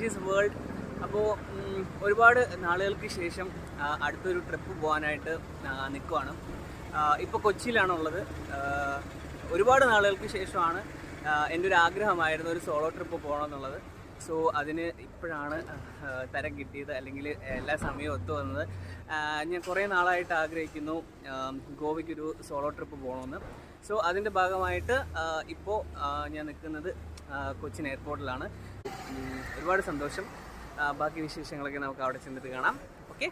Delicious world അപ്പോൾ ഒരുപാട് നാളുകൾക്ക് ശേഷം അടുത്തൊരു ട്രിപ്പ് പോകാനായിട്ട് നിൽക്കുവാണ് ഇപ്പോൾ കൊച്ചിയിലാണുള്ളത്. ഒരുപാട് നാളുകൾക്ക് ശേഷമാണ് എന്റെ ഒരു ആഗ്രഹമായിരുന്നു ഒരു സോളോ ട്രിപ്പ് പോകണം എന്നുള്ളത് സോ അതിന് ഇപ്പോഴാണ് തരം കിട്ടിയത്. അല്ലെങ്കിൽ എല്ലാ സമയവും ഒത്തു വന്നത്. ഞാൻ കുറേ നാളായിട്ട് ആഗ്രഹിക്കുന്നു ഗോവയ്ക്കൊരു സോളോ ട്രിപ്പ് പോകണമെന്ന് സോ അതിന്റെ ഭാഗമായിട്ട് ഇപ്പോൾ ഞാൻ നിൽക്കുന്നത് കൊച്ചിൻ എയർപോർട്ടിലാണ് ഒരുപാട് സന്തോഷം. ബാക്കി വിശേഷങ്ങളൊക്കെ നമുക്ക് അവിടെ ചെന്നിട്ട് കാണാം. ഓക്കെ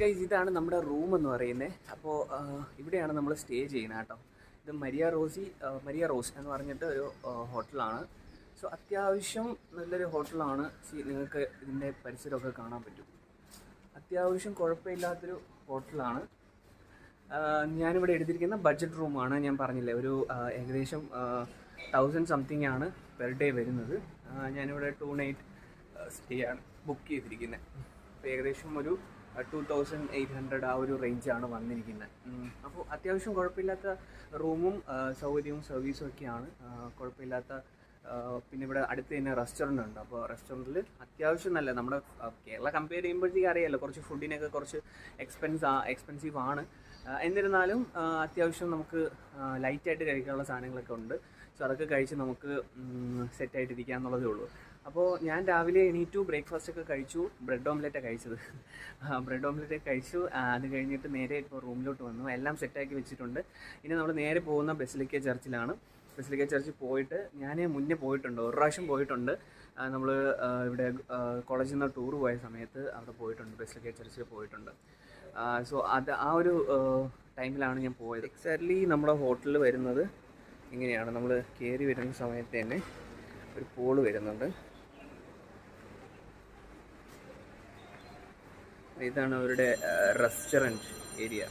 ഗൈസ് ഇതാണ് നമ്മുടെ റൂം എന്ന് പറയുന്നത് അപ്പോൾ ഇവിടെയാണ് നമ്മൾ സ്റ്റേ ചെയ്യുന്നത് കേട്ടോ. ഇത് മരിയ റോസി മരിയ റോസ് എന്ന് പറഞ്ഞിട്ട് ഒരു ഹോട്ടലാണ് സോ അത്യാവശ്യം നല്ലൊരു ഹോട്ടലാണ് നിങ്ങൾക്ക് ഇതിന്റെ പരിസരമൊക്കെ കാണാൻ പറ്റും. അത്യാവശ്യം കുഴപ്പമില്ലാത്തൊരു ഹോട്ടലാണ് ഞാനിവിടെ എടുത്തിരിക്കുന്ന ബഡ്ജറ്റ് റൂമാണ് ഞാൻ പറഞ്ഞില്ലേ ഒരു ഏകദേശം തൗസൻഡ് സംതിങ് ആണ് പെർ ഡേ വരുന്നത്. ഞാനിവിടെ ടു നൈറ്റ് സ്റ്റേ ആണ് ബുക്ക് ചെയ്തിരിക്കുന്നത് അപ്പോൾ ഏകദേശം ഒരു ടു തൗസൻഡ് എയ്റ്റ് ഹൺഡ്രഡ് ആ ഒരു റേഞ്ചാണ് വന്നിരിക്കുന്നത് അപ്പോൾ അത്യാവശ്യം കുഴപ്പമില്ലാത്ത റൂമും സൗകര്യവും സർവീസും ഒക്കെയാണ്. കുഴപ്പമില്ലാത്ത പിന്നെ ഇവിടെ അടുത്ത് തന്നെ റെസ്റ്റോറന്റ് ഉണ്ട്. അപ്പോൾ റെസ്റ്റോറന്റിൽ അത്യാവശ്യം നല്ല നമ്മുടെ കേരള കമ്പയർ ചെയ്യുമ്പോഴത്തേക്ക് അറിയാമല്ലോ കുറച്ച് ഫുഡിനൊക്കെ കുറച്ച് എക്സ്പെൻസ് എക്സ്പെൻസീവ് ആണ്. എന്നിരുന്നാലും അത്യാവശ്യം നമുക്ക് ലൈറ്റായിട്ട് കഴിക്കാനുള്ള സാധനങ്ങളൊക്കെ ഉണ്ട്. സോ അതൊക്കെ കഴിച്ച് നമുക്ക് സെറ്റായിട്ടിരിക്കുക എന്നുള്ളതേ ഉള്ളൂ. അപ്പോൾ ഞാൻ രാവിലെ എണീറ്റു ബ്രേക്ക്ഫാസ്റ്റ് ഒക്കെ കഴിച്ചു ബ്രെഡ് ഓംലെറ്റ് കഴിച്ചത്. ബ്രെഡ് ഓംലെറ്റ് കഴിച്ചു അത് കഴിഞ്ഞിട്ട് നേരെ ഇപ്പോൾ റൂമിലോട്ട് വന്നു. എല്ലാം സെറ്റാക്കി വെച്ചിട്ടുണ്ട്. ഇനി നമ്മൾ നേരെ പോകുന്ന ബസിലിക്ക ചർച്ചിലാണ്. ബസിലിക്ക ചർച്ചിൽ പോയിട്ട് ഞാൻ മുന്നേ പോയിട്ടുണ്ട് ഒരു പ്രാവശ്യം പോയിട്ടുണ്ട്. നമ്മൾ ഇവിടെ കോളേജിൽ നിന്ന് ടൂർ പോയ സമയത്ത് അവിടെ പോയിട്ടുണ്ട് ബസിലിക്ക ചർച്ചിൽ പോയിട്ടുണ്ട്. സോ അത് ആ ഒരു ടൈമിലാണ് ഞാൻ പോയത്. എക്സാക്ട്ലി നമ്മുടെ ഹോട്ടലിൽ വരുന്നത് ഇങ്ങനെയാണ്. നമ്മൾ കയറി വരുന്ന സമയത്ത് തന്നെ ഒരു പോൾ വരുന്നുണ്ട്. ഇതാണ് അവരുടെ റെസ്റ്റോറന്റ് ഏരിയ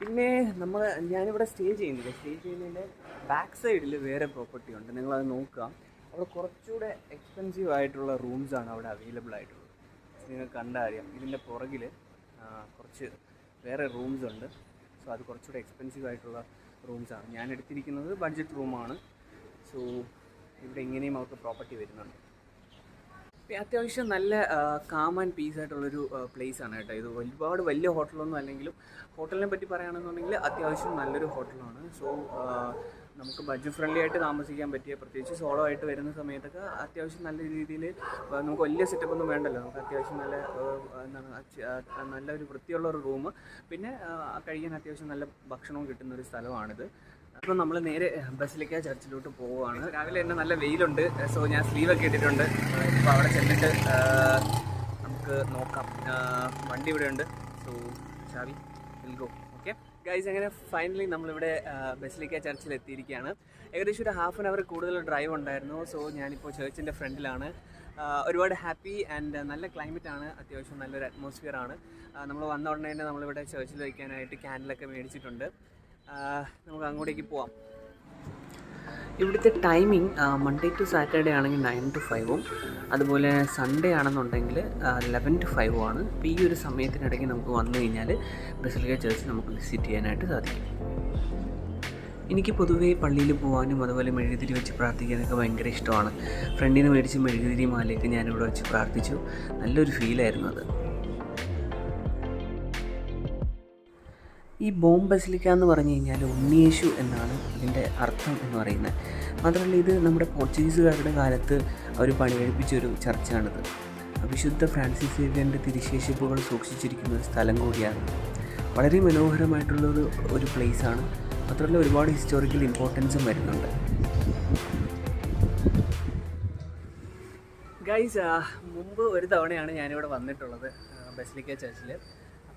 പിന്നെ നമ്മൾ ഞാനിവിടെ സ്റ്റേ ചെയ്യുന്നില്ല. സ്റ്റേ ചെയ്യുന്നതിന്റെ ബാക്ക് സൈഡിൽ വേറെ പ്രോപ്പർട്ടി ഉണ്ട്. നിങ്ങളത് നോക്കുക. അവിടെ കുറച്ചുകൂടെ എക്സ്പെൻസീവ് ആയിട്ടുള്ള റൂംസാണ് അവിടെ അവൈലബിൾ ആയിട്ടുള്ളത്. നിങ്ങൾക്ക് കണ്ടറിയാം ഇതിന്റെ പുറകിൽ കുറച്ച് വേറെ റൂംസ് ഉണ്ട്. സോ അത് കുറച്ചുകൂടെ എക്സ്പെൻസീവ് ആയിട്ടുള്ള റൂംസാണ് ഞാൻ എടുത്തിരിക്കുന്നത് ബഡ്ജറ്റ് റൂമാണ് സോ ഇവിടെ ഇങ്ങനെയും അവർക്ക് പ്രോപ്പർട്ടി വരുന്നുണ്ട്. അത്യാവശ്യം നല്ല കാം ആൻഡ് പീസ് ആയിട്ടുള്ളൊരു പ്ലേസ് ആണ് കേട്ടോ ഇത്. ഒരുപാട് വലിയ ഹോട്ടലൊന്നും അല്ലെങ്കിലും ഹോട്ടലിനെ പറ്റി പറയുകയാണെന്നുണ്ടെങ്കിൽ അത്യാവശ്യം നല്ലൊരു ഹോട്ടലാണ് സോ നമുക്ക് ബഡ്ജറ്റ് ഫ്രണ്ട്ലി ആയിട്ട് താമസിക്കാൻ പറ്റിയ പ്രത്യേകിച്ച് സോളോ ആയിട്ട് വരുന്ന സമയത്തൊക്കെ അത്യാവശ്യം നല്ല രീതിയിൽ നമുക്ക് വലിയ സെറ്റപ്പ് ഒന്നും വേണ്ടല്ലോ. നമുക്ക് അത്യാവശ്യം നല്ല എന്താണ് നല്ല ഒരു വൃത്തിയുള്ള ഒരു റൂം പിന്നെ കഴിക്കാൻ അത്യാവശ്യം നല്ല ഭക്ഷണവും കിട്ടുന്ന ഒരു സ്ഥലമാണിത്. അപ്പോൾ നമ്മൾ നേരെ ബസിലിക്ക ചർച്ചിലോട്ട് പോവുകയാണ്. രാവിലെ തന്നെ നല്ല വെയിലുണ്ട്. സോ ഞാൻ സ്ലീവൊക്കെ ഇട്ടിട്ടുണ്ട്. അപ്പോൾ അവിടെ ചെന്നിട്ട് നമുക്ക് നോക്കാം. വണ്ടി ഇവിടെ ഉണ്ട് സോ ചാവി. ഗൈസ് അങ്ങനെ ഫൈനലി നമ്മളിവിടെ ബസിലിക്ക ചർച്ചിൽ എത്തിയിരിക്കുകയാണ്. ഏകദേശം ഒരു ഹാഫ് ആൻ അവർ കൂടുതൽ ഡ്രൈവ് ഉണ്ടായിരുന്നു. സോ ഞാനിപ്പോൾ ചേർച്ചിന്റെ ഫ്രണ്ടിലാണ്. ഒരുപാട് ഹാപ്പി ആൻഡ് നല്ല ക്ലൈമറ്റ് ആണ്. അത്യാവശ്യം നല്ലൊരു അറ്റ്മോസ്ഫിയർ ആണ്. നമ്മൾ വന്ന ഉടനെ തന്നെ നമ്മളിവിടെ ചേർച്ചിൽ വയ്ക്കാനായിട്ട് ക്യാൻഡിലൊക്കെ മേടിച്ചിട്ടുണ്ട്. നമുക്ക് അങ്ങോട്ടേക്ക് പോവാം. ഇവിടുത്തെ ടൈമിംഗ് മൺഡേ ടു സാറ്റർഡേ ആണെങ്കിൽ നയൻ ടു ഫൈവും അതുപോലെ സൺഡേ ആണെന്നുണ്ടെങ്കിൽ ലെവൻ ടു ഫൈവും ആണ്. അപ്പോൾ ഈ ഒരു സമയത്തിനിടയ്ക്ക് നമുക്ക് വന്നു കഴിഞ്ഞാൽ ബസിലിക്ക ചേർച്ച് നമുക്ക് വിസിറ്റ് ചെയ്യാനായിട്ട് സാധിക്കും. എനിക്ക് പൊതുവേ പള്ളിയിൽ പോകാനും അതുപോലെ മെഴുകുതിരി വെച്ച് പ്രാർത്ഥിക്കാനൊക്കെ ഭയങ്കര ഇഷ്ടമാണ്. ഫ്രണ്ടിന് മേടിച്ച് മെഴുകുതിരി മാലയൊക്കെ ഞാനിവിടെ വെച്ച് പ്രാർത്ഥിച്ചു. നല്ലൊരു ഫീലായിരുന്നു അത്. ഈ ബോം ബസിലിക്ക എന്ന് പറഞ്ഞു കഴിഞ്ഞാൽ ഉണ്ണിയേശു എന്നാണ് ഇതിന്റെ അർത്ഥം എന്ന് പറയുന്നത്. മാത്രമല്ല ഇത് നമ്മുടെ പോർച്ചുഗീസുകാരുടെ കാലത്ത് അവർ പണികഴിപ്പിച്ച ഒരു ചർച്ചാണിത്. വിശുദ്ധ ഫ്രാൻസിസ് സേവ്യന്റെ തിരിശേഷിപ്പുകൾ സൂക്ഷിച്ചിരിക്കുന്ന ഒരു സ്ഥലം കൂടിയാണ്. വളരെ മനോഹരമായിട്ടുള്ളൊരു ഒരു പ്ലേസാണ്. മാത്രമല്ല ഒരുപാട് ഹിസ്റ്റോറിക്കൽ ഇമ്പോർട്ടൻസും വരുന്നുണ്ട്. ഗൈസ് മുമ്പ് ഒരു തവണയാണ് ഞാനിവിടെ വന്നിട്ടുള്ളത് ബസിലിക്ക ചർച്ചിൽ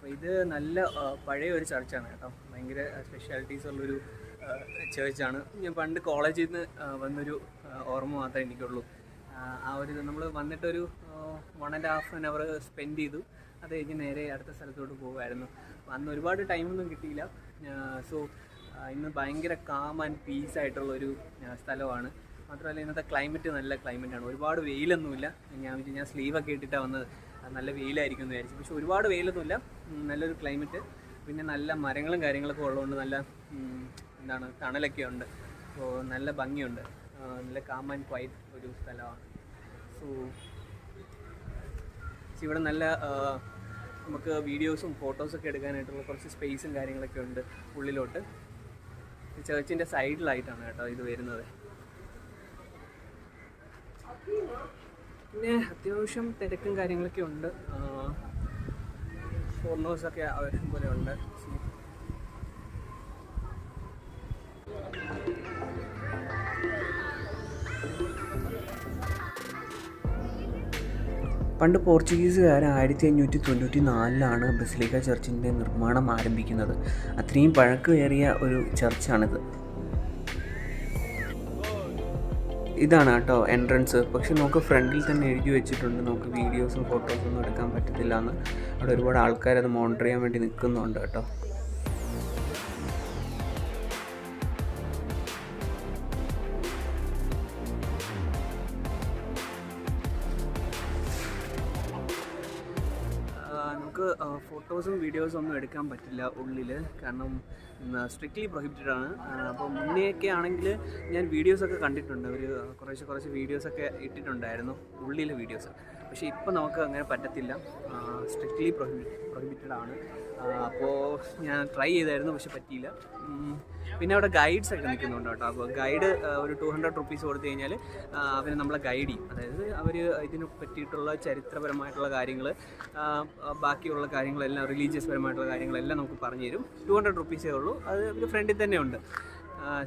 അപ്പോൾ ഇത് നല്ല പഴയ ഒരു ചർച്ചാണ് കേട്ടോ. ഭയങ്കര സ്പെഷ്യാലിറ്റീസ് ഉള്ളൊരു ചേർച്ചാണ് ഞാൻ പണ്ട് കോളേജിൽ നിന്ന് വന്നൊരു ഓർമ്മ മാത്രമേ എനിക്കുള്ളൂ. ആ, ഒരു നമ്മൾ വന്നിട്ടൊരു one and half an hour spend ചെയ്തു. അത് കഴിഞ്ഞ് നേരെ അടുത്ത സ്ഥലത്തോട്ട് പോകുമായിരുന്നു അന്ന് ഒരുപാട് ടൈമൊന്നും കിട്ടിയില്ല. സോ ഇന്ന് ഭയങ്കര കാം ആൻഡ് പീസ് ആയിട്ടുള്ളൊരു സ്ഥലമാണ്. മാത്രമല്ല ഇന്നത്തെ ക്ലൈമറ്റ് നല്ല ക്ലൈമറ്റാണ് ഒരുപാട് വെയിലൊന്നുമില്ല. ഞാൻ ഞാൻ സ്ലീവൊക്കെ ഇട്ടിട്ടാണ് വന്നത്. നല്ല വെയിലായിരിക്കും എന്ന് വിചാരിച്ചു. പക്ഷെ ഒരുപാട് വെയിലൊന്നുമില്ല. നല്ലൊരു ക്ലൈമറ്റ് പിന്നെ നല്ല മരങ്ങളും കാര്യങ്ങളൊക്കെ ഉള്ളതുകൊണ്ട് നല്ല എന്താണ് തണലൊക്കെ ഉണ്ട്. സോ നല്ല ഭംഗിയുണ്ട്. നല്ല കാം ആൻഡ് ക്വൈറ്റ് ഒരു സ്ഥലമാണ്. സോ ഇവിടെ നല്ല നമുക്ക് വീഡിയോസും ഫോട്ടോസൊക്കെ എടുക്കാനായിട്ടുള്ള കുറച്ച് സ്പേസും കാര്യങ്ങളൊക്കെ ഉണ്ട് ഉള്ളിലോട്ട്. ചേർച്ചിന്റെ സൈഡിലായിട്ടാണ് കേട്ടോ ഇത് വരുന്നത്. പിന്നെ അത്യാവശ്യം തിരക്കും കാര്യങ്ങളൊക്കെ ഉണ്ട്. ഫോറിനേഴ്സൊക്കെ ആവശ്യം പോലെ ഉണ്ട്. പണ്ട് പോർച്ചുഗീസുകാർ ആയിരത്തി അഞ്ഞൂറ്റി തൊണ്ണൂറ്റി നാലിലാണ് ബസിലിക്ക ചർച്ചിന്റെ നിർമ്മാണം ആരംഭിക്കുന്നത്. അത്രയും പഴക്കമേറിയ ഒരു ചർച്ചാണിത്. ഇതാണ് കേട്ടോ എൻട്രൻസ് പക്ഷെ നമുക്ക് ഫ്രണ്ടിൽ തന്നെ എഴുതി വെച്ചിട്ടുണ്ട്. നമുക്ക് വീഡിയോസും ഫോട്ടോസും ഒന്നും എടുക്കാൻ പറ്റത്തില്ല എന്ന്. അവിടെ ഒരുപാട് ആൾക്കാരത് മോണിറ്റർ ചെയ്യാൻ വേണ്ടി നിൽക്കുന്നുണ്ട് കേട്ടോ. ഫോട്ടോസും വീഡിയോസും ഒന്നും എടുക്കാൻ പറ്റില്ല ഉള്ളിൽ കാരണം സ്ട്രിക്ട്ലി പ്രൊഹിബിറ്റഡ് ആണ്. അപ്പോൾ മുന്നേയൊക്കെ ആണെങ്കിൽ ഞാൻ വീഡിയോസൊക്കെ കണ്ടിട്ടുണ്ട്. ഒരു കുറേശ്ശെ കുറച്ച് വീഡിയോസൊക്കെ ഇട്ടിട്ടുണ്ടായിരുന്നു. ഉള്ളിലെ വീഡിയോസ് പക്ഷേ ഇപ്പോൾ നമുക്ക് അങ്ങനെ പറ്റത്തില്ല. സ്ട്രിക്ട്ലി പ്രൊഹിബി പ്രൊഹിബിറ്റഡ് ആണ്. അപ്പോൾ ഞാൻ ട്രൈ ചെയ്തായിരുന്നു പക്ഷെ പറ്റിയില്ല. പിന്നെ അവിടെ ഗൈഡ്സ് ഒക്കെ നിൽക്കുന്നുണ്ട് കേട്ടോ. അപ്പോൾ ഗൈഡ് ഒരു ടു ഹൺഡ്രഡ് റുപ്പീസ് കൊടുത്തു കഴിഞ്ഞാൽ അവർ നമ്മളെ ഗൈഡ് ചെയ്യും. അതായത് അവർ ഇതിനെ പറ്റിയിട്ടുള്ള ചരിത്രപരമായിട്ടുള്ള കാര്യങ്ങൾ ബാക്കിയുള്ള കാര്യങ്ങളെല്ലാം റിലീജിയസ് പരമായിട്ടുള്ള കാര്യങ്ങളെല്ലാം നമുക്ക് പറഞ്ഞു തരും. ടു ഹൺഡ്രഡ് റുപ്പീസേ ഉള്ളൂ. അത് ഒരു ഫ്രണ്ടിൽ തന്നെ ഉണ്ട്.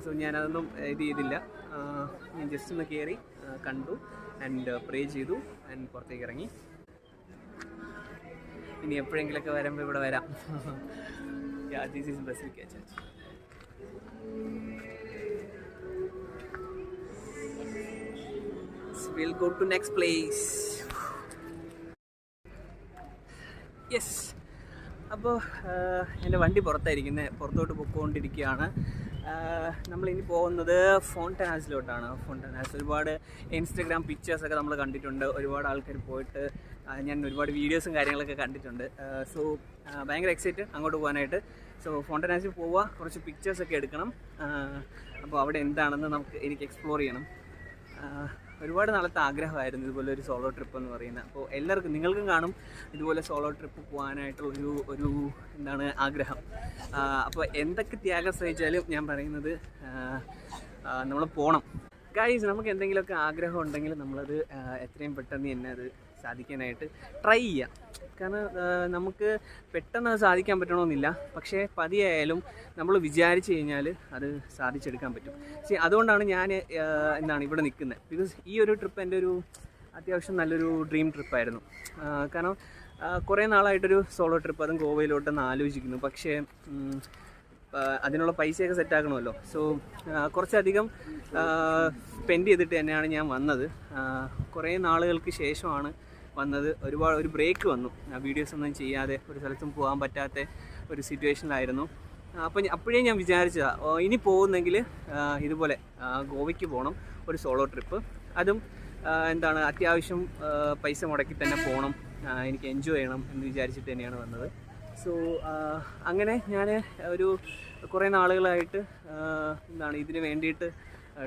സോ ഞാനതൊന്നും ഇത് ചെയ്തില്ല. ഞാൻ ജസ്റ്റ് ഒന്ന് കയറി കണ്ടു ആൻഡ് പ്രേ ചെയ്തു ആൻഡ് പുറത്തേക്ക് ഇറങ്ങി. ഇനി എപ്പോഴെങ്കിലൊക്കെ വരുമ്പോൾ ഇവിടെ വരാം. ദിസ് ഈസ് അപ്പോൾ എന്റെ വണ്ടി പുറത്തായിരിക്കുന്നത് പുറത്തോട്ട് പൊക്കോണ്ടിരിക്കുകയാണ് നമ്മളിനി പോകുന്നത് ഫോണ്ടനാസിലോട്ടാണ് ഫോണ്ടനാസ് ഒരുപാട് ഇൻസ്റ്റഗ്രാം പിക്ചേഴ്സൊക്കെ നമ്മൾ കണ്ടിട്ടുണ്ട്. ഒരുപാട് ആൾക്കാർ പോയിട്ട് ഞാൻ ഒരുപാട് വീഡിയോസും കാര്യങ്ങളൊക്കെ കണ്ടിട്ടുണ്ട്. സോ ഭയങ്കര എക്സൈറ്റഡ് അങ്ങോട്ട് പോകാനായിട്ട്. സോ ഫോണ്ടനാസിൽ പോവുക കുറച്ച് പിക്ചേഴ്സൊക്കെ എടുക്കണം. അപ്പോൾ അവിടെ എന്താണെന്ന് നമുക്ക് എനിക്ക് എക്സ്പ്ലോർ ചെയ്യണം. ഒരുപാട് നാളത്തെ ആഗ്രഹമായിരുന്നു ഇതുപോലെ ഒരു സോളോ ട്രിപ്പ് എന്ന് പറയുന്നത്. അപ്പോൾ എല്ലാവർക്കും നിങ്ങൾക്കും കാണും ഇതുപോലെ സോളോ ട്രിപ്പ് പോകാനായിട്ടുള്ളൊരു ഒരു എന്താണ് ആഗ്രഹം. അപ്പോൾ എന്തൊക്കെ ത്യാഗം സഹിച്ചാലും ഞാൻ പറയുന്നത് നമ്മൾ പോകണം ഗൈസ് നമുക്ക് എന്തെങ്കിലുമൊക്കെ ആഗ്രഹം ഉണ്ടെങ്കിൽ നമ്മളത് എത്രയും പെട്ടെന്ന് തന്നെ അത് സാധിക്കാനായിട്ട് ട്രൈ ചെയ്യാം. കാരണം നമുക്ക് പെട്ടെന്ന് അത് സാധിക്കാൻ പറ്റണമെന്നില്ല. പക്ഷേ പതിയായാലും നമ്മൾ വിചാരിച്ചു കഴിഞ്ഞാൽ അത് സാധിച്ചെടുക്കാൻ പറ്റും. പക്ഷേ അതുകൊണ്ടാണ് ഞാൻ എന്താണ് ഇവിടെ നിൽക്കുന്നത്. ബിക്കോസ് ഈ ഒരു ട്രിപ്പ് എന്റെ ഒരു അത്യാവശ്യം നല്ലൊരു ഡ്രീം ട്രിപ്പായിരുന്നു കാരണം കുറേ നാളായിട്ടൊരു സോളോ ട്രിപ്പ് അതും ഗോവയിലോട്ടെന്ന് ആലോചിക്കുന്നു. പക്ഷേ അതിനുള്ള പൈസയൊക്കെ സെറ്റാക്കണമല്ലോ സോ കുറച്ചധികം സ്പെൻഡ് ചെയ്തിട്ട് തന്നെയാണ് ഞാൻ വന്നത്. കുറേ നാളുകൾക്ക് ശേഷമാണ് വന്നത്. ഒരുപാട് ഒരു ബ്രേക്ക് വന്നു. ആ വീഡിയോസ് ഒന്നും ചെയ്യാതെ ഒരു സ്ഥലത്തും പോകാൻ പറ്റാത്ത ഒരു സിറ്റുവേഷനിലായിരുന്നു അപ്പം അപ്പോഴേ ഞാൻ വിചാരിച്ചതാണ് ഇനി പോകുന്നെങ്കിൽ ഇതുപോലെ ഗോവയ്ക്ക് പോകണം ഒരു സോളോ ട്രിപ്പ് അതും എന്താണ് അത്യാവശ്യം പൈസ മുടക്കി തന്നെ പോകണം എനിക്ക് എൻജോയ് ചെയ്യണം എന്ന് വിചാരിച്ചിട്ട് തന്നെയാണ് വന്നത്. സോ അങ്ങനെ ഞാൻ ഒരു കുറേ നാളുകളായിട്ട് എന്താണ് ഇതിന് വേണ്ടിയിട്ട്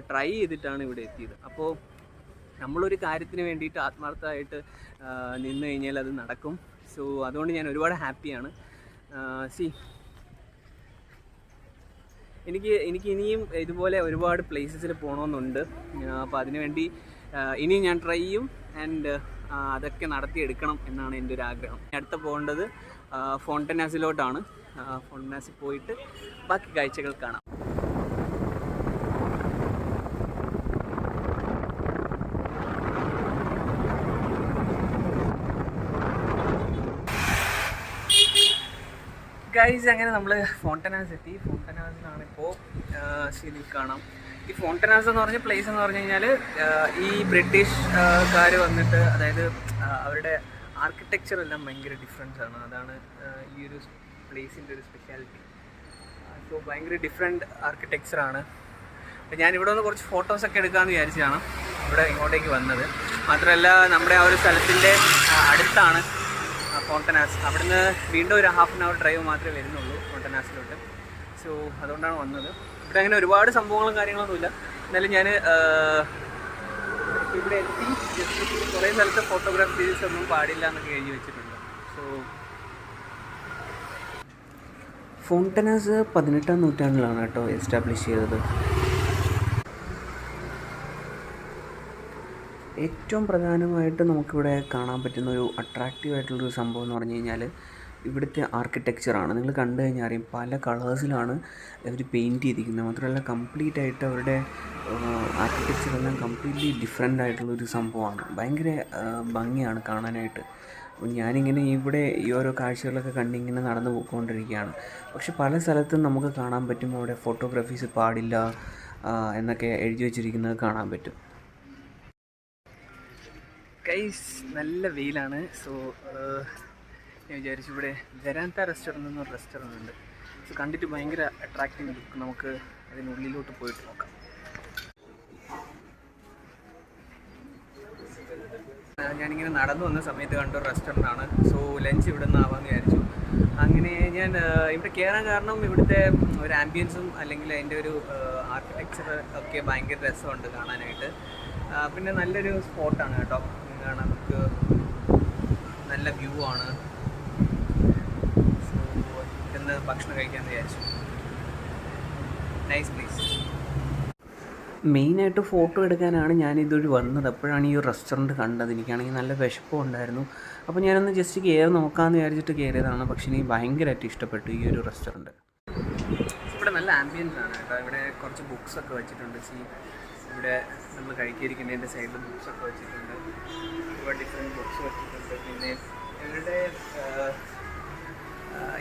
ട്രൈ ചെയ്തിട്ടാണ് ഇവിടെ എത്തിയത്. അപ്പോൾ നമ്മളൊരു കാര്യത്തിന് വേണ്ടിയിട്ട് ആത്മാർത്ഥമായിട്ട് നിന്ന് കഴിഞ്ഞാൽ അത് നടക്കും. സോ അതുകൊണ്ട് ഞാൻ ഒരുപാട് ഹാപ്പിയാണ്. സി എനിക്ക് എനിക്ക് ഇനിയും ഇതുപോലെ ഒരുപാട് പ്ലേസസിൽ പോകണമെന്നുണ്ട് അപ്പോൾ അതിനുവേണ്ടി വേണ്ടി ഇനിയും ഞാൻ ട്രൈ ചെയ്യും. ആൻഡ് അതൊക്കെ നടത്തിയെടുക്കണം എന്നാണ് എന്റെ ഒരു ആഗ്രഹം. അടുത്ത പോകേണ്ടത് ഫോണ്ടനാസിലോട്ടാണ് ഫോണ്ടനാസിൽ പോയിട്ട് ബാക്കി കാഴ്ചകൾ കാണാം. ഗൈസ് അങ്ങനെ നമ്മൾ ഫോണ്ടനാസ് എത്തി. ഫോണ്ടനാസിലാണ് ഇപ്പോൾ ശരി കാണാം. ഈ ഫോണ്ടനാസ് എന്ന് പറഞ്ഞ പ്ലേസ് എന്ന് പറഞ്ഞു കഴിഞ്ഞാൽ ഈ ബ്രിട്ടീഷ് കാർ വന്നിട്ട് അതായത് അവരുടെ ആർക്കിടെക്ചർ എല്ലാം ഭയങ്കര ഡിഫറൻസ് ആണ്. അതാണ് ഈ ഒരു പ്ലേസിന്റെ ഒരു സ്പെഷ്യാലിറ്റി സോ ഭയങ്കര ഡിഫറെന്റ് ആർക്കിടെക്ചറാണ് അപ്പോൾ ഞാൻ ഇവിടെ നിന്ന് കുറച്ച് ഫോട്ടോസൊക്കെ എടുക്കാമെന്ന് വിചാരിച്ചതാണ്. ഇവിടെ ഇങ്ങോട്ടേക്ക് വന്നത്. മാത്രമല്ല നമ്മുടെ ആ ഒരു സ്ഥലത്തിന്റെ അടുത്താണ് ആ, ഫോണ്ടനാസ് അവിടുന്ന് വീണ്ടും ഒരു ഹാഫ് ആൻ അവർ ഡ്രൈവ് മാത്രമേ വരുന്നുള്ളൂ ഫോണ്ടനാസിലോട്ട് സോ അതുകൊണ്ടാണ് വന്നത്. ഇവിടെ അങ്ങനെ ഒരുപാട് സംഭവങ്ങളും കാര്യങ്ങളൊന്നുമില്ല. എന്നാലും ഞാൻ ഇവിടെ എത്തി. കുറേ സ്ഥലത്ത് ഫോട്ടോഗ്രാഫീസ് ഒന്നും പാടില്ല എന്നൊക്കെ എഴുതി വെച്ചിട്ടുണ്ട്. സോ ഫോണ്ടനാസ് പതിനെട്ടാം നൂറ്റാണ്ടിലാണ് കേട്ടോ എസ്റ്റാബ്ലിഷ് ചെയ്തത്. ഏറ്റവും പ്രധാനമായിട്ട് നമുക്കിവിടെ കാണാൻ പറ്റുന്ന ഒരു അട്രാക്റ്റീവ് ആയിട്ടുള്ളൊരു സംഭവം എന്ന് പറഞ്ഞു കഴിഞ്ഞാൽ ഇവിടുത്തെ ആർക്കിടെക്ചറാണ് നിങ്ങൾ കണ്ടു കഴിഞ്ഞാൽ അറിയും പല കളേഴ്സിലാണ് അവർ പെയിന്റ് ചെയ്തിരിക്കുന്നത്. മാത്രമല്ല കംപ്ലീറ്റ് ആയിട്ട് അവരുടെ ആർക്കിടെക്ചറെല്ലാം കംപ്ലീറ്റ്ലി ഡിഫറെന്റ് ആയിട്ടുള്ളൊരു സംഭവമാണ്. ഭയങ്കര ഭംഗിയാണ് കാണാനായിട്ട്. ഞാനിങ്ങനെ ഇവിടെ ഈ ഓരോ കാഴ്ചകളൊക്കെ കണ്ടിങ്ങനെ നടന്നു പോയിക്കൊണ്ടിരിക്കുകയാണ്. പക്ഷെ പല സ്ഥലത്തും നമുക്ക് കാണാൻ പറ്റും. അവിടെ ഫോട്ടോഗ്രാഫീസ് പാടില്ല എന്നൊക്കെ എഴുതി വെച്ചിരിക്കുന്നത് കാണാൻ പറ്റും. ഗൈസ് നല്ല വെയിലാണ്. സോ ഞാൻ വിചാരിച്ചു ഇവിടെ വെരാന്ത റെസ്റ്റോറന്റ് എന്നൊരു റെസ്റ്റോറന്റ് ഉണ്ട്. സോ കണ്ടിട്ട് ഭയങ്കര അട്രാക്റ്റീവ് ലുക്ക് നമുക്ക് അതിനുള്ളിലോട്ട് പോയിട്ട് നോക്കാം. ഞാനിങ്ങനെ നടന്നു വന്ന സമയത്ത് കണ്ട ഒരു റെസ്റ്റോറന്റ് ആണ്. സോ ലഞ്ച് ഇവിടെ നിന്ന് ആവാമെന്ന് വിചാരിച്ചു. അങ്ങനെ ഞാൻ ഇവിടെ കയറാൻ കാരണം ഇവിടുത്തെ ഒരു ആംബിയൻസും അല്ലെങ്കിൽ അതിന്റെ ഒരു ആർക്കിടെക്ചർ ഒക്കെ ഭയങ്കര രസമുണ്ട് കാണാനായിട്ട്. പിന്നെ നല്ലൊരു സ്പോട്ടാണ് കേട്ടോ. കാണാൻ നമുക്ക് നല്ല വ്യൂ ആണ്. സോ ഇവിടുന്ന് ഭക്ഷണം കഴിക്കാൻ വിചാരിച്ചു. നൈസ് പ്ലേസ് മെയിനായിട്ട് ഫോട്ടോ എടുക്കാനാണ് ഞാൻ ഇതുവഴി വന്നത്. അപ്പോഴാണ് ഈ റെസ്റ്റോറന്റ് കണ്ടത്. എനിക്കാണെങ്കിൽ നല്ല വിശപ്പും ഉണ്ടായിരുന്നു. അപ്പോൾ ഞാനൊന്ന് ജസ്റ്റ് കയറി നോക്കാമെന്ന് വിചാരിച്ചിട്ട് കയറിയതാണ് പക്ഷേ എനിക്ക് ഭയങ്കരമായിട്ട് ഇഷ്ടപ്പെട്ടു ഈ ഒരു റെസ്റ്റോറന്റ് ഇവിടെ നല്ല ആംബിയൻസ് ആണ് കേട്ടോ. ഇവിടെ കുറച്ച് ബുക്സൊക്കെ വെച്ചിട്ടുണ്ട്. സി ഇവിടെ നമ്മൾ കഴിക്കാതിരിക്കുന്നതിന്റെ സൈഡിൽ ബുക്സൊക്കെ വെച്ചിട്ടുണ്ട്. ഡിഫറെന്റ് ബുക്സ് വെച്ചിട്ടുണ്ട്. പിന്നെ ഇവരുടെ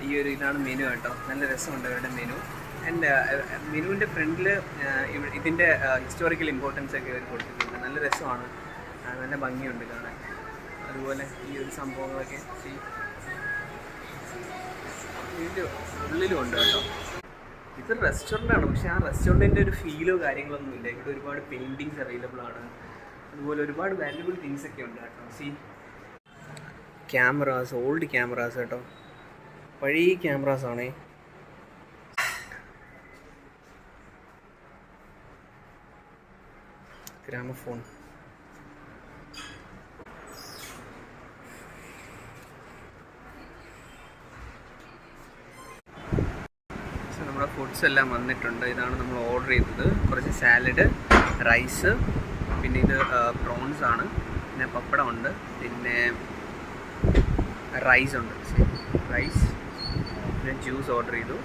ഈ ഒരു ഇതാണ് മെനു കേട്ടോ. നല്ല രസമുണ്ട് ഇവരുടെ മെനു. ആൻഡ് മെനുവിന്റെ ഫ്രണ്ടിൽ ഇതിന്റെ ഹിസ്റ്റോറിക്കൽ ഇമ്പോർട്ടൻസ് ഒക്കെ ഇവർ കൊടുത്തിട്ടുണ്ട്. നല്ല രസമാണ്. നല്ല ഭംഗിയുണ്ട് കാണാൻ. അതുപോലെ ഈ ഒരു സംഭവങ്ങളൊക്കെ ഇതിന്റെ ഉള്ളിലും ഉണ്ട് കേട്ടോ. ഇത് റെസ്റ്റോറന്റ് ആണ്. പക്ഷേ ആ റെസ്റ്റോറന്റിന്റെ ഒരു ഫീലോ കാര്യങ്ങളൊന്നും ഇല്ല. ഇവിടെ ഒരുപാട് പെയിന്റിങ്സ് അവൈലബിൾ ആണ്. അതുപോലെ ഒരുപാട് വാല്യുബിൾ തിങ്സ് ഒക്കെ ഉണ്ട് കേട്ടോ. സി ക്യാമറാസ് ഓൾഡ് ക്യാമറാസ് കേട്ടോ. പഴയ ക്യാമറാസ് ആണേ. ഗ്രാമഫോൺ നമ്മുടെ ഫുഡ്സ് എല്ലാം വന്നിട്ടുണ്ട്. ഇതാണ് നമ്മൾ ഓർഡർ ചെയ്തത്. കുറച്ച് സാലഡ് റൈസ് പിന്നെ ഇത് പ്രോൺസ് ആണ്. പിന്നെ പപ്പടം ഉണ്ട് പിന്നെ റൈസ് ഉണ്ട്. റൈസ് പിന്നെ ജ്യൂസ് ഓർഡർ ചെയ്തു.